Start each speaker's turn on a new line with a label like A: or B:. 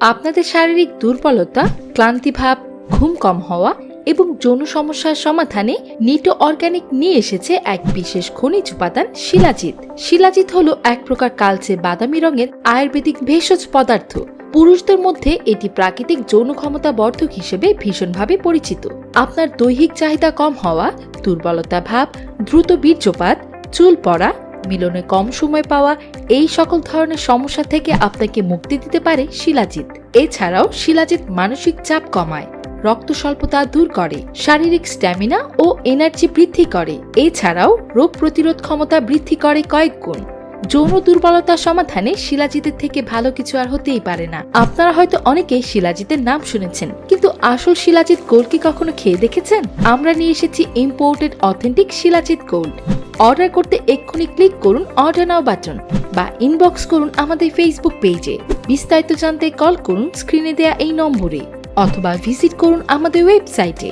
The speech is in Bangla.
A: আপনাদের শারীরিক দুর্বলতা, ক্লান্তিভাব, ঘুম কম হওয়া এবং যৌন সমস্যার সমাধানে নিটো অর্গানিক নিয়ে এসেছে এক বিশেষ খনিজ উপাদান শিলাজিৎ। শিলাজিৎ হলো এক প্রকার কালচে বাদামি রঙের আয়ুর্বেদিক ভেষজ পদার্থ। পুরুষদের মধ্যে এটি প্রাকৃতিক যৌন ক্ষমতা বর্ধক হিসেবে ভীষণভাবে পরিচিত। আপনার দৈহিক চাহিদা কম হওয়া, দুর্বলতা ভাব, দ্রুত বীর্যপাত, চুল পড়া মিলনে কম সময় পাওয়া এই সকল ধরনের সমস্যা থেকে আপনাকে মুক্তি দিতে পারে শিলাজিৎ। এছাড়াও শিলাজিৎ মানসিক চাপ কমায়, রক্ত স্বল্পতা দূর করে, শারীরিক স্ট্যামিনা ও এনার্জি বৃদ্ধি করে। এছাড়াও রোগ প্রতিরোধ ক্ষমতা বৃদ্ধি করে কয়েক গুণ। যৌন দুর্বলতা সমাধানে শিলাজিতের থেকে ভালো কিছু আর হতেই পারে না। আপনারা হয়তো অনেকেই শিলাজিতের নাম শুনেছেন, কিন্তু আসল শিলাজিৎ গোল্ড কি কখনো খেয়ে দেখেছেন? আমরা নিয়ে এসেছি imported authentic shilajit gold. Order করতে এক্ষুনি ক্লিক করুন অর্ডার নাও বাটন বা ইনবক্স করুন আমাদের ফেসবুক পেজে বিস্তারিত জানতে কল করুন স্ক্রিনে দেয়া এই নম্বরে অথবা ভিজিট করুন আমাদের ওয়েবসাইটে